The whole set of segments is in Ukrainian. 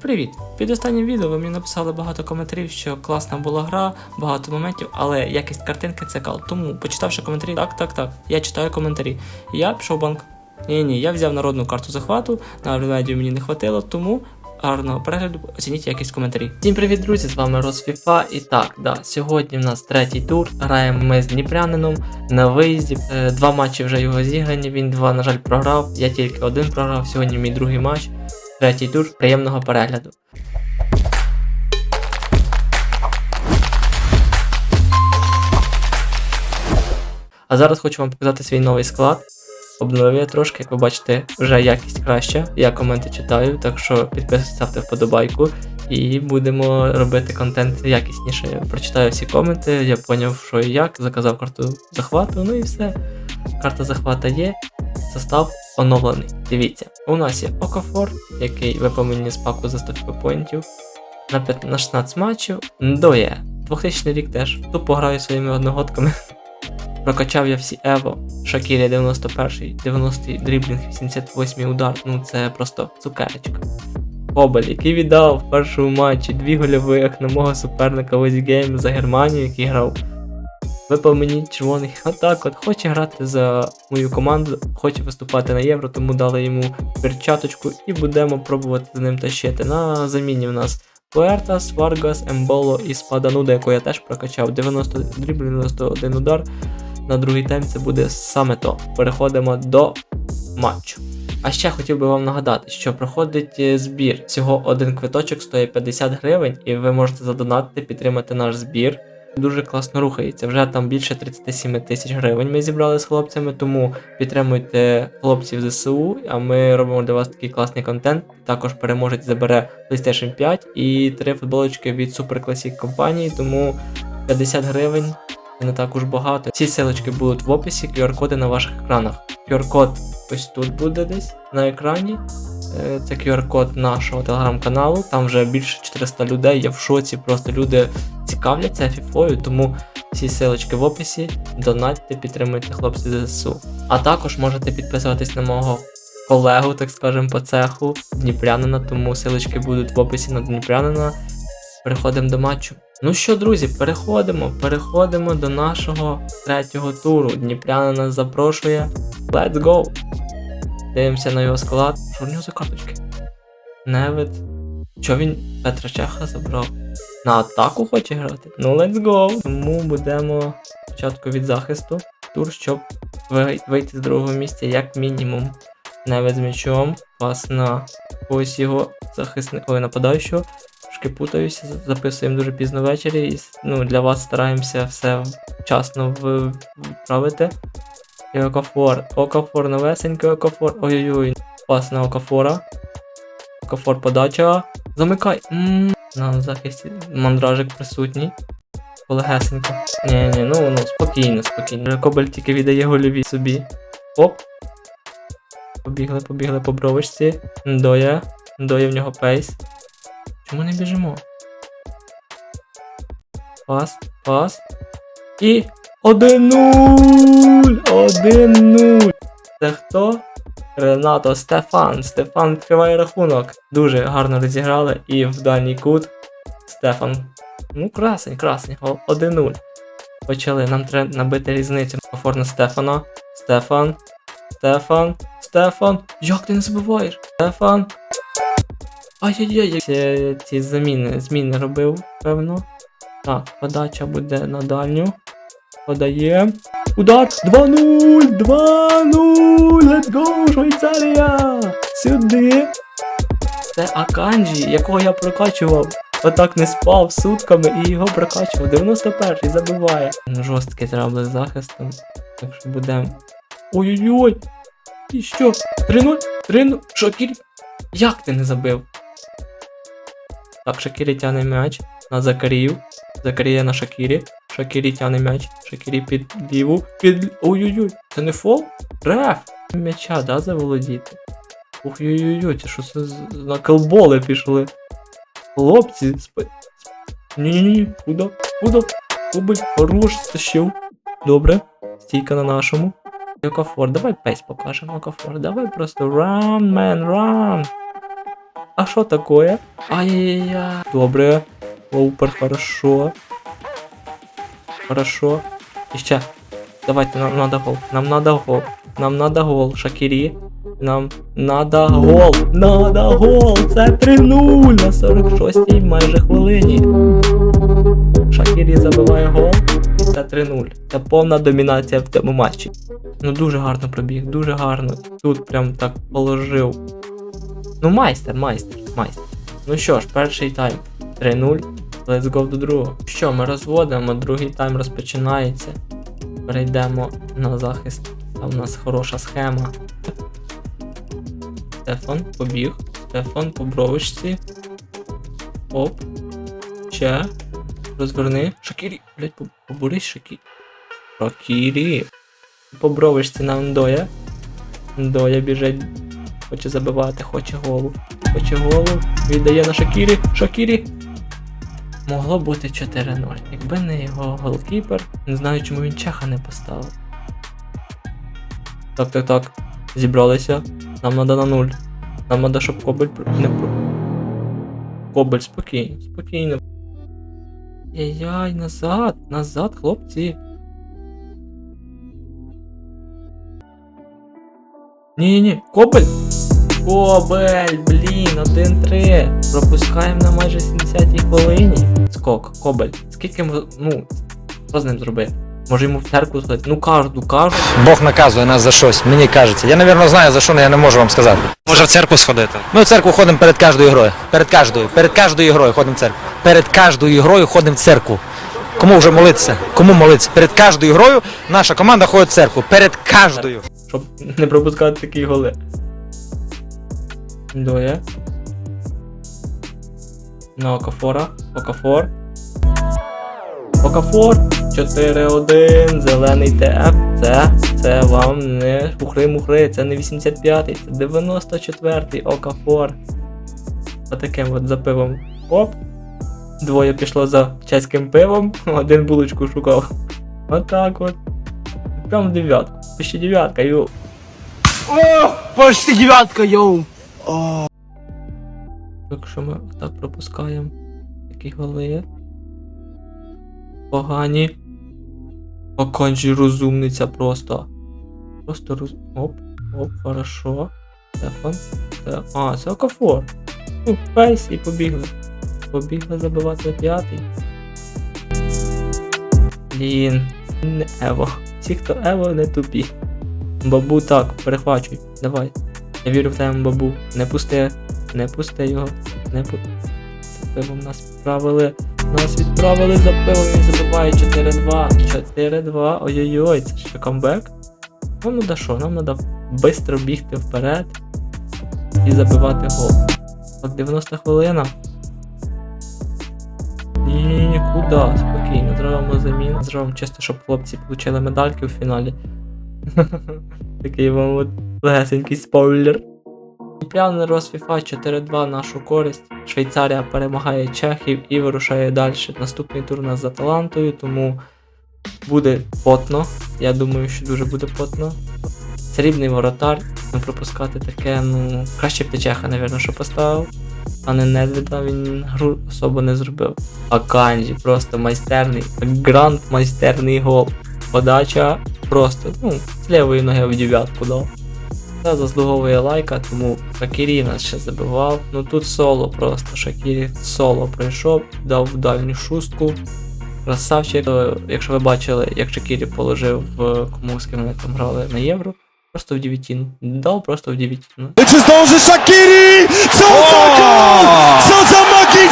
Привіт! Під останнім відео ви мені написали багато коментарів, що класна була гра, багато моментів, але якість картинки це кал. Тому, почитавши коментарі, так, так, так, я читаю коментарі. Я пішов банк. Ні, ні, я взяв народну карту захвату, на Армедію мені не хватило, тому гарного перегляду, оцініть якість коментарів. Всім привіт, друзі! З вами Росфіфа. І так, да, сьогодні в нас третій тур. Граємо ми з Дніпрянином на виїзді. Е, Два матчі вже його зіграні. Він два, на жаль, програв. Я тільки один програв. Сьогодні мій другий матч. Третій тур. Приємного перегляду. А зараз хочу вам показати свій новий склад. Обновив я трошки, як ви бачите, вже якість краща. Я коменти читаю, так що підписуйтесь, ставте вподобайку і будемо робити контент якісніше. Я прочитаю всі коменти, я поняв, що і як, заказав карту захвату, ну і все. Карта захвата є, состав оновлений. Дивіться, у нас є Окафор, який ви повинні з паку за 100 поінтів на, 5, на 16 матчів. Ндоє. 2000 рік теж. Тупо граю своїми одногодками. Прокачав я всі Ево, Шакірі 91, 90 дріблінг, 88 удар, ну це просто цукерочка. Кобель, який віддав в першому матчі дві гольових на мого суперника в Гейм за Германію, який грав. Випав мені червоний атак, от хоче грати за мою команду, хоче виступати на євро, тому дали йому перчаточку і будемо пробувати з ним тащити. На заміні в нас Пуертас, Варгас, Емболо і Спадануда, яку я теж прокачав. 90 дріблів, 91 удар. На другий тайм це буде саме то. Переходимо до матчу. А ще хотів би вам нагадати, що проходить е, збір. Всього один квиточок стоїть 50 гривень, і ви можете задонатити, підтримати наш збір. Дуже класно рухається. Вже там більше 37 тисяч гривень ми зібрали з хлопцями, тому підтримуйте хлопців ЗСУ, а ми робимо для вас такий класний контент. Також переможець забере PlayStation 5 і три футболочки від Classic компанії, тому 50 гривень це не так уж багато. Ці силочки будуть в описі, QR-коди на ваших екранах. QR-код ось тут буде десь на екрані. Е, Це QR-код нашого телеграм-каналу. Там вже більше 400 людей. Я в шоці, просто люди цікавляться фіфою, тому всі силочки в описі. Донатьте, підтримуйте хлопців ЗСУ. А також можете підписуватись на мого колегу, так скажемо, по цеху Дніпрянина, тому силочки будуть в описі на Дніпрянина. Переходимо до матчу. Ну що, друзі, переходимо, переходимо до нашого третього туру. Дніпрянин нас запрошує. Let's go! Дивимося на його склад. Що в нього за карточки? Невид. Що він Петра Чеха забрав? На атаку хоче грати? Ну let's go! Тому будемо спочатку від захисту. Тур, щоб вийти з другого місця, як мінімум. Невид з м'ячом. Пас на ось його захисника ой, нападаючого. Трошки путаюся, записуємо дуже пізно ввечері і ну, для вас стараємося все вчасно в- відправити. І Окафор. Окафор новесенький Окафор. Ой-ой-ой. Пас на Окафора. Окафор подача. Замикай. На захисті мандражик присутній. Полегесенько. Ні, ні, ну ну спокійно, спокійно. Кобель тільки віддає гольові собі. Оп. Побігли, побігли по бровочці. Доя. Доя в нього пейс. Чому не біжимо? Пас, пас. І 1-0! 1-0! Це хто? Ренато Стефан. Стефан відкриває рахунок. Дуже гарно розіграли і в дальній кут. Стефан. Ну, красень, красень. 1-0. Почали. Нам треба набити різницю. На Стефана. Стефан. Стефан. Стефан. Як ти не забуваєш? Стефан. Ай-яй-яй, ці, ці заміни, зміни робив, певно. Так, подача буде на дальню. Подає. Удар! 2-0! 2-0! Let's go, Швейцарія! Сюди! Це Аканджі, якого я прокачував. Отак не спав сутками і його прокачував. 91-й забиває. Жорсткий треба з захистом. Так що будемо. Ой-ой-ой! І що? 3-0? 3-0? Шокіль? Як ти не забив? Так, Шакірі тяне м'яч на Закарію. Закарія на Шакірі. Шакірі тяне м'яч. Шакірі під ліву. Під. Ой-ой-ой, це не фол? Реф! М'яча, да, заволодіти? Ух, ой-ой-ой, це що це на колболи пішли? Хлопці, спи. Ні-ні-ні? Куди? Кубель, хорош, стащив. Добре. Стійка на нашому. Окафор, давай пейс покажемо, Окафор. Давай просто run, man, run. А що такое? Ай-яй-яй. Добре. Супер, хорошо. Хорошо. І ще. Давайте, нам надо гол. Нам надо гол. Нам надо гол. Шакірі. Нам надо гол. Надо гол. Це 3-0 на 46-й майже хвилині. Шакірі забиває гол. Це 3-0. Це повна домінація в цьому матчі. Ну дуже гарно пробіг, дуже гарно. Тут прям так положив. Ну, майстер, майстер, майстер. Ну що ж, перший тайм 3-0. Let's go до другого. Що, ми розводимо, другий тайм розпочинається. Перейдемо на захист. Там у нас хороша схема. Стефан побіг. Стефан по бровочці. Оп. Ще. Розверни. Шакірі. Блять, поборись Шакірі. Шакірі. По бровочці на Ндоя. Ндоя біжить. Хоче забивати, хоче голу. Хоче голу. Віддає на Шакірі. Шакірі. Могло бути 4-0. Якби не його голкіпер, не знаю, чому він чеха не поставив. Так, так, так. Зібралися. Нам надо на нуль. Нам надо, щоб Кобель не. Кобель, спокійно, спокійно. Яй-яй, назад, назад, хлопці. Ні-ні-ні, Кобель! Кобель, блін, 1-3. Пропускаємо на майже 70-й хвилині. Скок, Кобель. Скільки ми. Ну, що з ним зробити? Може йому в церкву сходити? Ну кожну, кожну. Бог наказує нас за щось, мені кажеться. Я, напевно, знаю за що, але я не можу вам сказати. Може в церкву сходити? Ми в церкву ходимо перед кожною грою. Перед кожною. Перед кожною грою ходимо в церкву. Перед кожною грою ходимо в церкву. Кому вже молитися? Кому молитися? Перед кожною грою наша команда ходить в церкву. Перед кожною. щоб не пропускати такі голи. Доє. На Окафора. Окафор. Окафор. 4-1. Зелений ТФ. Це. Це вам не мухри-мухри. Це не 85-й, це 94-й Окафор. Отаким от за пивом. Оп. Двоє пішло за чеським пивом, один булочку шукав. Отак от. Прям дев'ятку. Почти дев'ятка, йо. Почти девятка, йоу. Якщо ми так пропускаємо такі голи. Погані. Аканджі розумниця просто. Просто роз... Оп, оп, хорошо. Стефан. А, це Окафор. Ну, фейс і побігли. Побігли забивати п'ятий. Блін. Не Ево. Ті, хто Ево, не тупі. Бабу так, перехвачуй. Давай. Я вірю в тебе, бабу. Не пусти. Не пусти його. Не пу... За пивом нас відправили. Нас відправили за пивом і забиває 4-2. 4-2. Ой-ой-ой, це ще камбек. Ну, ну да що, нам треба швидко бігти вперед і забивати гол. От 90 хвилина. Ні, куди? Спокійно, зробимо заміну. Зробимо чисто, щоб хлопці отримали медальки в фіналі. Такий вам от легесенький спойлер. Пряний роз FIFA 4-2 нашу користь. Швейцарія перемагає Чехів і вирушає далі. Наступний тур нас з Аталантою, тому буде потно. Я думаю, що дуже буде потно. Срібний воротар, не пропускати таке, ну, краще б ти Чеха, напевно, що поставив. А не Недвіда, він гру особо не зробив. А Канджі просто майстерний, гранд майстерний гол. Подача просто, ну, з лівої ноги в дев'ятку дав. Це заслуговує лайка, тому Шакірі нас ще забивав. Ну тут соло просто. Шакірі соло пройшов, дав дальню шустку. Красавчик. Якщо ви бачили, як Шакірі положив в кому ким вони там грали на євро, просто в дев'ятину. Дав просто в дев'ятину. Czy zdąży Shakiri?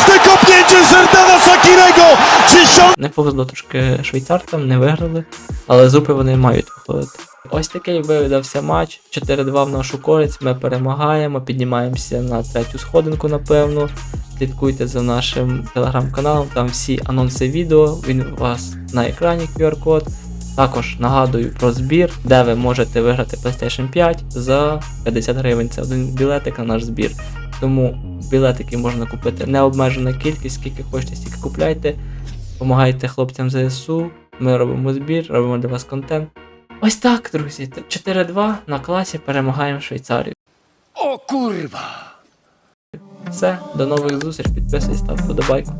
Magiczne kopnięcie Żerdana Shakirego! Dziesiąty Не повезло трошки швейцарцям, не виграли, але зупи вони мають виходити. Ось такий видався матч. 4-2 в нашу користь. Ми перемагаємо, піднімаємося на третю сходинку, напевно. Слідкуйте за нашим телеграм-каналом, там всі анонси відео. Він у вас на екрані QR-код. Також нагадую про збір, де ви можете виграти PlayStation 5 за 50 гривень. Це один білетик на наш збір. Тому білетики можна купити необмежена кількість, скільки хочете, стільки купляйте. Помагайте хлопцям ЗСУ. Ми робимо збір, робимо для вас контент. Ось так, друзі. 4-2 на класі перемагаємо Швейцарію. О, курва! Все, до нових зустріч, підписуйтесь, став вподобайку.